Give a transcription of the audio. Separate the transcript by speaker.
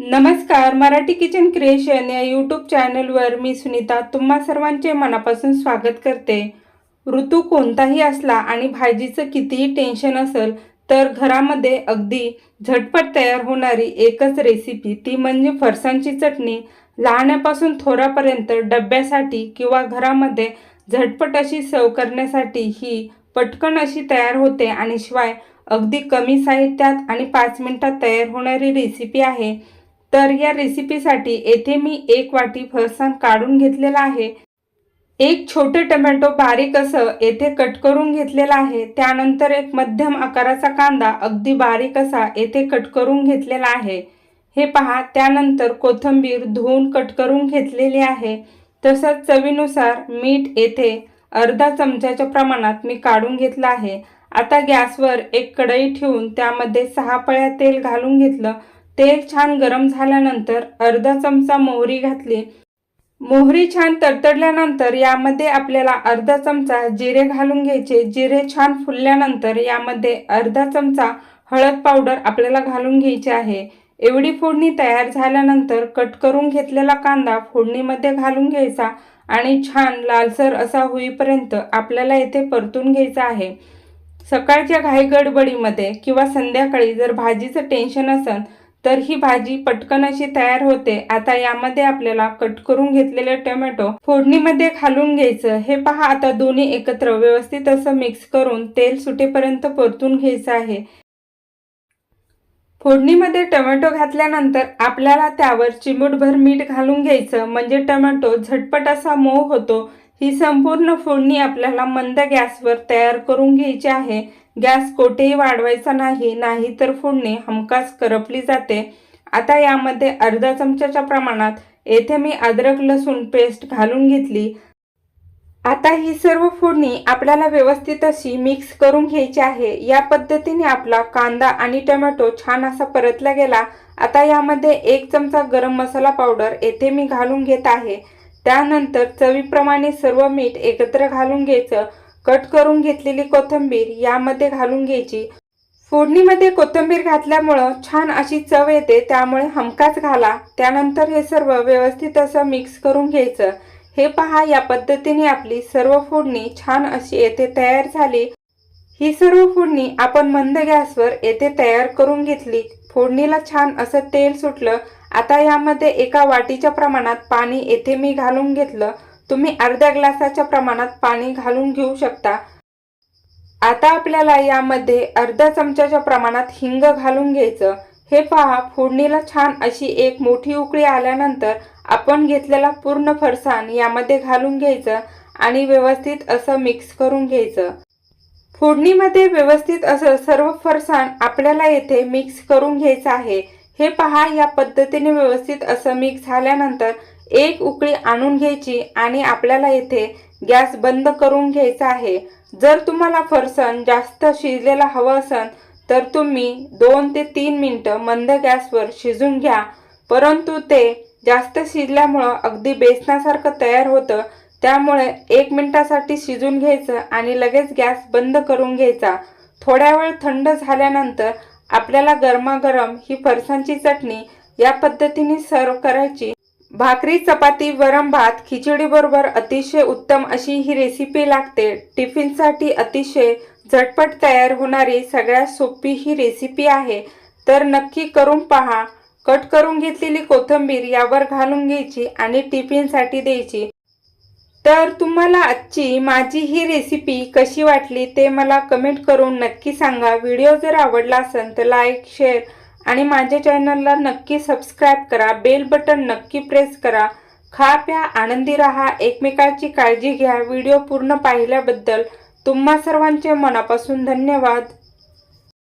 Speaker 1: नमस्कार Marathi kitchen creation या YouTube चॅनलवर मी सुनीता तुम्हा सर्वांचे मनापासून स्वागत करते. ऋतू कोणताही असला आणि भाजीचं कितीही टेन्शन असेल तर घरामध्ये अगदी झटपट तयार होणारी एकच रेसिपी ती म्हणजे फरसांची चटणी. लहानापासून थोरापर्यंत डब्यासाठी किंवा घरामध्ये झटपट अशी सर्व करण्यासाठी ही पटकन अशी तयार होते आणि शिवाय अगदी कमी साहित्यात आणि पाच मिनिटात तयार होणारी रेसिपी आहे. तर या रेसिपीसाठी येथे मी एक वाटी फरसाण काढून घेतलेला आहे. एक छोटे टोमॅटो बारीक असं येथे कट करून घेतलेला आहे. त्यानंतर एक मध्यम आकाराचा कांदा अगदी बारीक असा येथे कट करून घेतलेला आहे. हे पहा त्यानंतर कोथिंबीर धुवून कट करून घेतलेली आहे. तसंच चवीनुसार मीठ येथे अर्धा चमच्याच्या प्रमाणात मी काढून घेतलं आहे. आता गॅसवर एक कढई ठेवून त्यामध्ये सहा पळ्या तेल घालून घेतलं. तेल छान गरम झाल्यानंतर अर्धा चमचा मोहरी घातली. मोहरी छान तडतडल्यानंतर यामध्ये आपल्याला अर्धा चमचा जिरे घालून घ्यायचे. जिरे छान फुलल्यानंतर यामध्ये अर्धा चमचा हळद पावडर आपल्याला घालून घ्यायची आहे. एवढी फोडणी तयार झाल्यानंतर कट करून घेतलेला कांदा फोडणीमध्ये घालून घ्यायचा आणि छान लालसर असा होईपर्यंत आपल्याला येथे परतून घ्यायचा आहे. सकाळच्या घाई गडबडीमध्ये किंवा संध्याकाळी जर भाजीचं टेन्शन असेल तर ही भाजी पटकन अशी तयार होते. आता यामध्ये आपल्याला कट करून घेतलेले टोमॅटो फोडणीमध्ये घालून घ्यायचं. हे पहा आता दोन्ही एकत्र व्यवस्थित असं मिक्स करून तेल सुटेपर्यंत परतून घ्यायचं आहे. फोडणीमध्ये टोमॅटो घातल्यानंतर आपल्याला त्यावर चिमूटभर मीठ घालून घ्यायचं. म्हणजे टोमॅटो झटपट असा मऊ होतो. ही संपूर्ण फोडणी आपल्याला मंद गॅसवर तयार करून घ्यायची आहे. गॅस कोठेही वाढवायचा नाही नाही तर फोडणी हमखास करपली जाते. आता यामध्ये अर्धा चमच्याच्या प्रमाणात येथे मी अद्रक लसूण पेस्ट घालून घेतली. आता ही सर्व फोडणी आपल्याला व्यवस्थित अशी मिक्स करून घ्यायची आहे. या पद्धतीने आपला कांदा आणि टोमॅटो छान असा परतला गेला. आता यामध्ये एक चमचा गरम मसाला पावडर येथे मी घालून घेत आहे. त्यानंतर चवीप्रमाणे सर्व मीठ एकत्र घालून घ्यायचं. कट करून घेतलेली कोथिंबीर यामध्ये घालून घ्यायची. फोडणीमध्ये कोथिंबीर घातल्यामुळं छान अशी चव येते त्यामुळे हमकाच घाला. त्यानंतर हे सर्व व्यवस्थित असं मिक्स करून घ्यायचं. हे पहा या पद्धतीने आपली सर्व फोडणी छान अशी येथे तयार झाली. ही सर्व फोडणी आपण मंद गॅसवर येथे तयार करून घेतली. फोडणीला छान असं तेल सुटलं आता यामध्ये एका वाटीच्या प्रमाणात पाणी येथे मी घालून घेतलं. तुम्ही अर्ध्या ग्लासाच्या प्रमाणात पाणी घालून घेऊ शकता. आता आपल्याला यामध्ये अर्ध्या चमच्याच्या प्रमाणात हिंग घालून घ्यायचं. हे पहा फोडणीला छान अशी एक मोठी उकळी आल्यानंतर आपण घेतलेला पूर्ण फरसाण यामध्ये घालून घ्यायचं आणि व्यवस्थित असं मिक्स करून घ्यायचं. फोडणीमध्ये व्यवस्थित असं सर्व फरसाण आपल्याला येथे मिक्स करून घ्यायचं आहे. हे पहा या पद्धतीने व्यवस्थित असं मिक्स झाल्यानंतर एक उकळी आणून घ्यायची आणि आपल्याला येथे गॅस बंद करून घ्यायचा आहे. जर तुम्हाला फरसाण जास्त शिजलेला हवं असेल तर तुम्ही दोन ते तीन मिनटं मंद गॅसवर शिजून घ्या. परंतु ते जास्त शिजल्यामुळं अगदी बेसनासारखं तयार होतं. त्यामुळे एक मिनटासाठी शिजून घ्यायचं आणि लगेच गॅस बंद करून घ्यायचा. थोड्या वेळ थंड झाल्यानंतर आपल्याला गरमागरम ही फरसांची चटणी या पद्धतीने सर्व करायची. भाकरी चपाती वरम भात खिचडी बरोबर अतिशय उत्तम अशी ही रेसिपी लागते. टिफिनसाठी अतिशय झटपट तयार होणारी सगळ्यात सोपी ही रेसिपी आहे. तर नक्की करून पहा. कट करून घेतलेली कोथिंबीर यावर घालून घ्यायची आणि टिफिनसाठी द्यायची. तर तुम्हाला आजची माझी ही रेसिपी कशी वाटली ते मला कमेंट करून नक्की सांगा. व्हिडिओ जर आवडला असेल तर लाईक शेअर आणि माझ्या चॅनलला नक्की सबस्क्राईब करा. बेल बटन नक्की प्रेस करा. खा प्या आनंदी राहा. एकमेकांची काळजी घ्या. व्हिडिओ पूर्ण पाहिल्याबद्दल तुम्हा सर्वांचे मनापासून धन्यवाद.